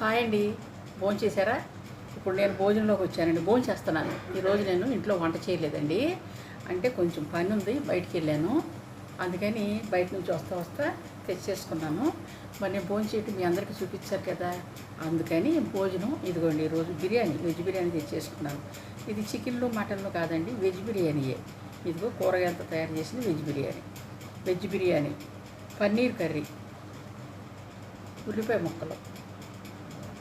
Hi అండి భోజనం చేశారా? ఇప్పుడు నేను భోజనంలోకి వచ్చానండి. భోజనం చేస్తున్నాను. ఈరోజు నేను ఇంట్లో వంట చేయలేదండి. అంటే కొంచెం పని ఉంది బయటికి వెళ్ళాను. అందుకని బయట నుంచి వస్తా వస్తా తెచ్చేసుకున్నాను మరి నేను భోజనం చేయటం మీ అందరికీ చూపించారు కదా. అందుకని భోజనం ఇదిగోండి ఈరోజు బిర్యానీ వెజ్ బిర్యానీ తెచ్చేసుకున్నాను ఇది చికెన్లో మటన్లో కాదండి వెజ్ బిర్యానీయే. ఇదిగో కూరగాయలతో తయారు చేసిన veg biryani. Veg biryani paneer curry ఉల్లిపాయ ముక్కలు.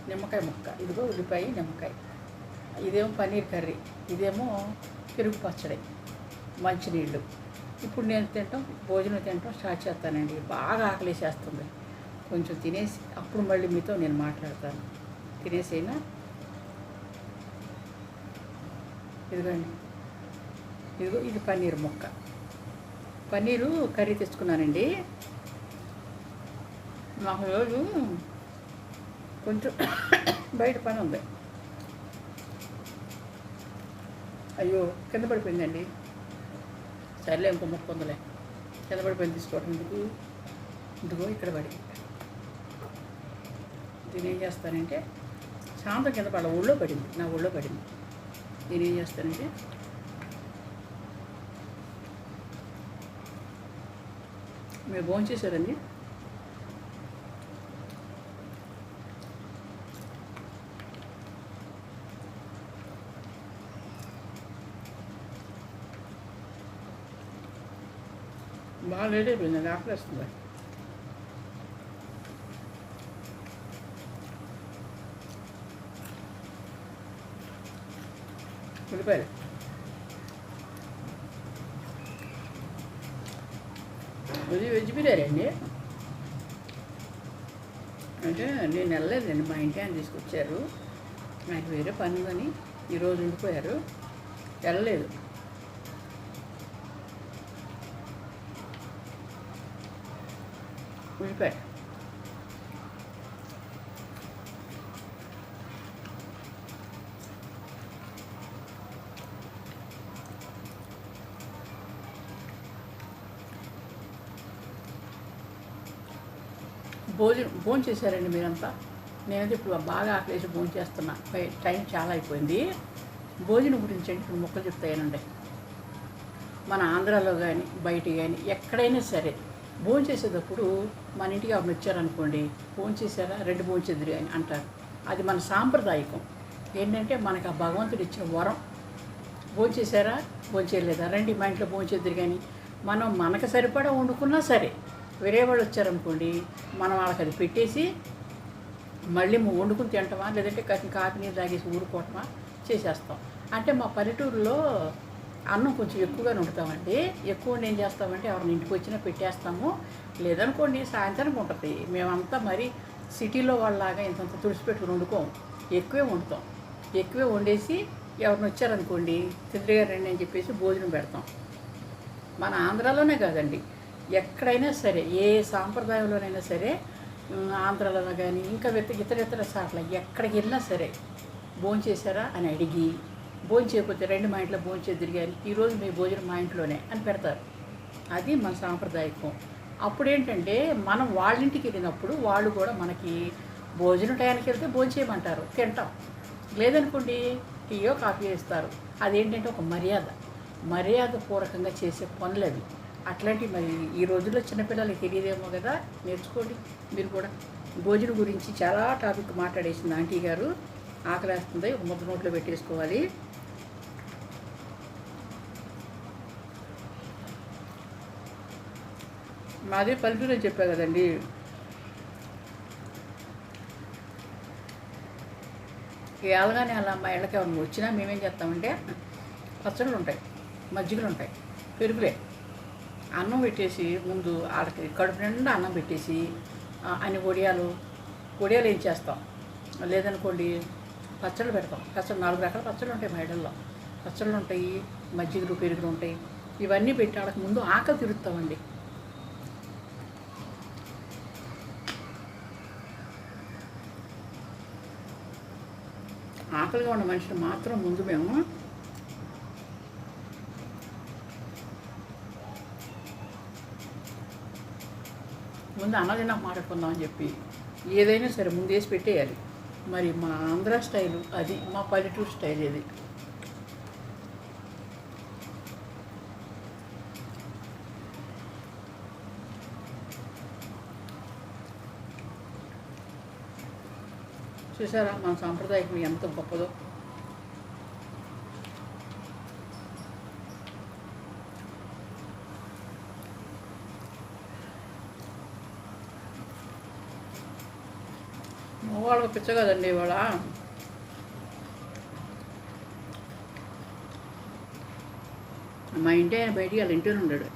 నిమ్మకాయ ముక్క. ఇదిగో ఉల్లిపాయ నిమ్మకాయ. ఇదేమో పన్నీర్ కర్రీ. ఇదేమో పెరుగు పచ్చడి. మంచినీళ్ళు. ఇప్పుడు నేను తింటాం భోజనం తింటాం స్టార్ట్ చేస్తానండి. బాగా ఆకలేసేస్తుంది. కొంచెం తినేసి అప్పుడు మళ్ళీ మీతో నేను మాట్లాడతాను. తినేసైనా? ఇదిగోండి. ఇదిగో ఇది పన్నీర్ ముక్క. పన్నీరు కర్రీ తెచ్చుకున్నానండి. మాకు రోజు కొంచెం బయట పని ఉంది. అయ్యో కింద పడిపోయిందండి. సర్లే ఇంకో ముక్క ఉందిలే. కింద పడిపోయింది తీసుకోవటం ఎందుకు? ఇదిగో ఇక్కడ పడి. దీని ఏం చేస్తానంటే శాంతం కింద పడ ఊళ్ళో పడింది. నా ఊళ్ళో పడింది. దీని ఏం చేస్తానంటే మీరు భోజనం చేశారండి బాగా లేట్ అయిపోయింది ఆకలి వస్తుంది ఉల్లిపాయలు ఇది వెజ్ బిర్యానీ అండి అంటే నేను వెళ్ళలేదండి మా ఇంటి ఆయన తీసుకొచ్చారు నాకు వేరే పని ఉందని ఈరోజు ఉండిపోయారు వెళ్ళలేదు ఉల్లిపాయ భోజనం భోజనం చేశారండి మీరంతా? నేనైతే ఇప్పుడు బాగా ఆకలేసి భోజనం చేస్తున్నా. టైం చాలా అయిపోయింది. భోజనం గురించి అంటే ఇప్పుడు మొక్కలు చెప్తాయనండి. మన ఆంధ్రాలో కానీ బయట కానీ ఎక్కడైనా సరే భోజనం చేసేటప్పుడు మన ఇంటికి ఆవిడ వచ్చారనుకోండి భోజనం చేశారా? రెండు భోజనం చెందిరి అని అంటారు. అది మన సాంప్రదాయకం. ఏంటంటే మనకు ఆ భగవంతుడు ఇచ్చిన వరం. భోజనం చేశారా? భోజనం చేయలేదా? రండి మా ఇంట్లో భోజనం చెందిరి కానీ మనం మనకు సరిపడా వండుకున్నా సరే వేరే వాళ్ళు వచ్చారనుకోండి మనం వాళ్ళకి అది పెట్టేసి మళ్ళీ వండుకుని తింటామా? లేదంటే కాకి నీరు తాగేసి ఊరుకోవటమా? చేసేస్తాం. అంటే మా పల్లెటూరులో అన్నం కొంచెం ఎక్కువగానే వండుతామండి. ఎక్కువ ఏం చేస్తామంటే ఎవరిని ఇంటికి వచ్చినా పెట్టేస్తాము. లేదనుకోండి సాయంత్రం ఉంటుంది. మేమంతా మరి సిటీలో వాళ్ళలాగా ఇంతంత తుడిచిపెట్టుకుని వండుకోము. ఎక్కువే వండుతాం. ఎక్కువే వండేసి ఎవరిని వచ్చారనుకోండి తిరిగా రండి అని చెప్పేసి భోజనం పెడతాం. మన ఆంధ్రాలోనే కాదండి. ఎక్కడైనా సరే ఏ సాంప్రదాయంలోనైనా సరే ఉమ్, ఆంధ్రాలో కానీ ఇంకా ఇతర ఇతర ఇతర సార్లు ఎక్కడికి వెళ్ళినా సరే భోజనం చేశారా అని అడిగి భోజనం చేయకపోతే రెండు మా ఇంట్లో భోజనం చేద్దరు ఈరోజు మీ భోజనం మా ఇంట్లోనే అని పెడతారు. అది మన సాంప్రదాయకం. అప్పుడు ఏంటంటే మనం వాళ్ళ ఇంటికి వెళ్ళినప్పుడు వాళ్ళు కూడా మనకి భోజనం టయానికి వెళ్తే భోజనం చేయమంటారు. తింటాం. లేదనుకోండి టీయో కాఫీ ఇస్తారు. అదేంటంటే ఒక మర్యాద. మర్యాద పూర్వకంగా చేసే పనులు అవి. అట్లాంటివి మరి ఈ రోజుల్లో చిన్నపిల్లలకి తెలియదేమో కదా? నేర్చుకోండి మీరు కూడా. భోజనం గురించి చాలా టాపిక్ మాట్లాడేసింది ఆంటీ గారు. ఆకలేస్తుంది. ఒక ముద్ద నోట్లో పెట్టేసుకోవాలి. మాది పల్లెటూరు అని చెప్పా కదండి. ఏళ్ళగానే అలా మా ఇళ్ళకి ఎవరిని వచ్చినా మేమేం చేస్తామంటే పచ్చళ్ళు ఉంటాయి మజ్జిగలు ఉంటాయి పెరుగులే. అన్నం పెట్టేసి ముందు ఆడకి కడుపు నిండా అన్నం పెట్టేసి అన్ని వడియాలు వడియాలు ఏం చేస్తాం? లేదనుకోండి పచ్చళ్ళు పెడతాం. పచ్చళ్ళు నాలుగు రకాల పచ్చళ్ళు ఉంటాయి మా ఇళ్ళల్లో. పచ్చళ్ళు ఉంటాయి మజ్జిగలు పెరుగులు ఉంటాయి. ఇవన్నీ పెట్టి వాళ్ళకి ముందు ఆకలి తిరుగుతామండి ఆకలిగా ఉన్న మనిషిని మాత్రం ముందు మేము ముందు అన్నది మాట్లాడుకుందాం అని చెప్పి ఏదైనా సరే ముందేసి పెట్టేయాలి. మరి మా ఆంధ్ర స్టైలు అది మా పల్లెటూరు స్టైల్ ఇది. చూసారా? మన సాంప్రదాయం ఎంత గొప్పదో. మగవాళ్ళకి పిచ్చ కదండి ఇవాళ. మా ఇంటి ఆయన బయటికి వాళ్ళ ఇంటిలో ఉన్నాడు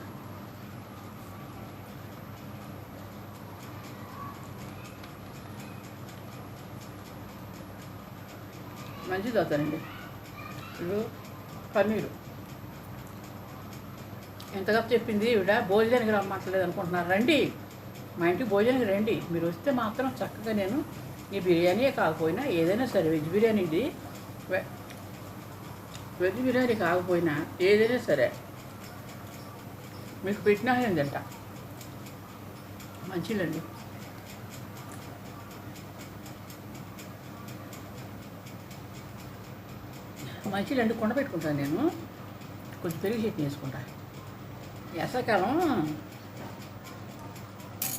మంచిది అవుతారండి. ఇప్పుడు పన్నీరు ఎంతగా చెప్పింది? ఈవిడ భోజనానికి రమ్మంటలేదు అనుకుంటున్నారు. రండి. మా ఇంటికి భోజనానికి రండి. మీరు వస్తే మాత్రం చక్కగా నేను ఈ బిర్యానీ కాకపోయినా ఏదైనా సరే వెజ్ బిర్యానీ ఇది. వె- వెజ్ బిర్యానీ కాకపోయినా ఏదైనా సరే మీకు పెట్టినా ఏంటంట మంచిదండి మంచిదండి రెండు కొండ పెట్టుకుంటాను నేను. కొంచెం పెరుగు చట్నీ వేసుకుంటా. వేసవకాలం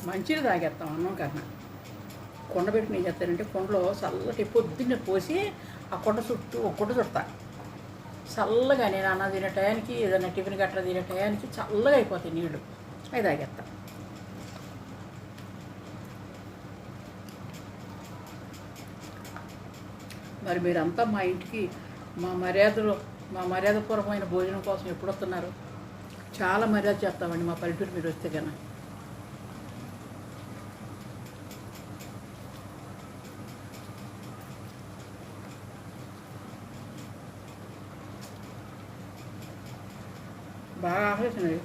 మంచిగా తాగేస్తాం అన్నం కన్నా. కొండ పెట్టుకుని ఏం చేస్తానంటే కొండలో చల్లటి పొద్దున్నే పోసి ఆ కొండ చుట్టూ ఒక కొండ చుడతా. చల్లగా నేను అన్న తినే టయానికి ఏదైనా టిఫిన్ గట్రా తినే టయానికి చల్లగా అయిపోతాయి నీళ్ళు అవి తాగేస్తా. మరి మీరంతా మా ఇంటికి మా మర్యాదలు మా మర్యాదపూర్వమైన భోజనం కోసం ఎప్పుడు వస్తున్నారు చాలా మర్యాద చేస్తామండి మా పల్లెటూరు మీరు వస్తే కన్నా బాగా ఆకలిసినది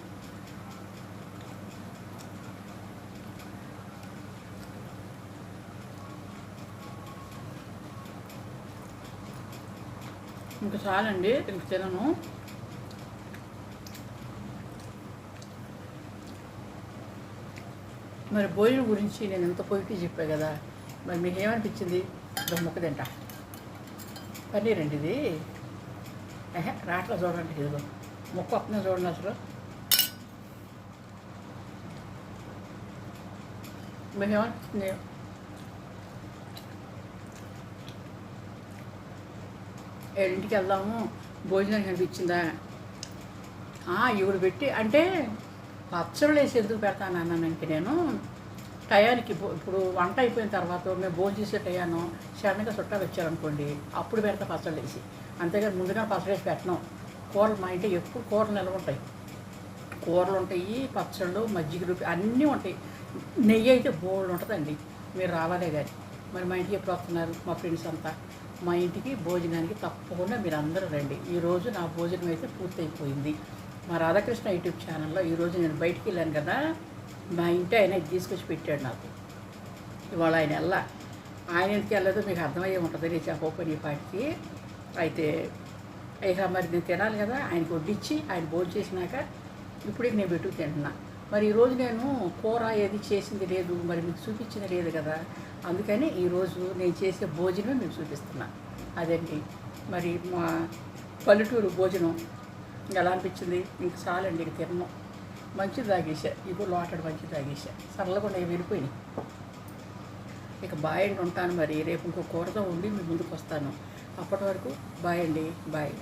ఇంకా చాలండి ఇంక తినను. మరి భోజనం గురించి నేను ఎంత పొయ్యి చెప్పా కదా మరి మీకు ఏమనిపించింది ఒక ముక్క తింటా. పన్నీర్ అండి ఇది. ఏహే రాట్లా చూడండి ఇదిగో. ముక్క వస్తుందో చూడండి అసలు. మీకు ఏమనిపిస్తుంది ఏడింటికి వెళ్దాము భోజనం కనిపించిందా ఇవిడు పెట్టి అంటే పచ్చళ్ళు వేసి ఎందుకు పెడతాను ఇంక నేను. టయానికి ఇప్పుడు వంట అయిపోయిన తర్వాత మేము భోజనం చేసే టయాను సడన్గా చుట్టాలు వచ్చారనుకోండి అప్పుడు పెడతా పచ్చళ్ళు వేసి. అంతేగాని ముందుగా పచ్చడి వేసి పెట్టను. కూరలు మా ఇంట్లో ఎప్పుడు కూరలు నిల్వ ఉంటాయి. కూరలు ఉంటాయి పచ్చళ్ళు మజ్జిగలు అన్నీ ఉంటాయి. నెయ్యి అయితే బోల్డ్ ఉంటుందండి. మీరు రావాలే కానీ మరి మా ఇంటికి ఎప్పుడు వస్తున్నారు? మా ఫ్రెండ్స్ అంతా. మా ఇంటికి భోజనానికి తప్పకుండా మీరు అందరూ రండి ఈరోజు నా భోజనం అయితే పూర్తయిపోయింది. మా రాధాకృష్ణ యూట్యూబ్ ఛానల్లో ఈరోజు నేను బయటికి వెళ్ళాను కదా మా ఇంటి ఆయన తీసుకొచ్చి పెట్టాడు నాకు. ఇవాళ ఆయన వెళ్ళా ఆయన ఇంటికి వెళ్ళదు మీకు అర్థమయ్యే ఉంటుంది. నేను చెప్పని ఈ పాటికి అయితే ఇక మరి నేను తినాలి కదా ఆయనకు వడ్డించి ఆయన భోజనం చేసినాక ఇప్పుడు నేను పెట్టుకు తింటున్నాను మరి ఈరోజు నేను కూర ఏది చేసింది లేదు మరి మీకు చూపించింది లేదు కదా. అందుకని ఈరోజు నేను చేసే భోజనం మీకు చూపిస్తున్నా. అదండి మరి మా పల్లెటూరు భోజనం ఎలా అనిపించింది? ఇంక చాలండి ఇక తిన్నాం. మంచిది తాగేసా ఇగో లోటడు మంచిది తాగేసా చల్లకుండా వెళ్ళిపోయినాయి. ఇక బాయ్ అండి ఉంటాను మరి. రేపు ఇంకో కూరతో ఉండి మీ ముందుకు వస్తాను. అప్పటి వరకు బాయ్ అండి బాయ్.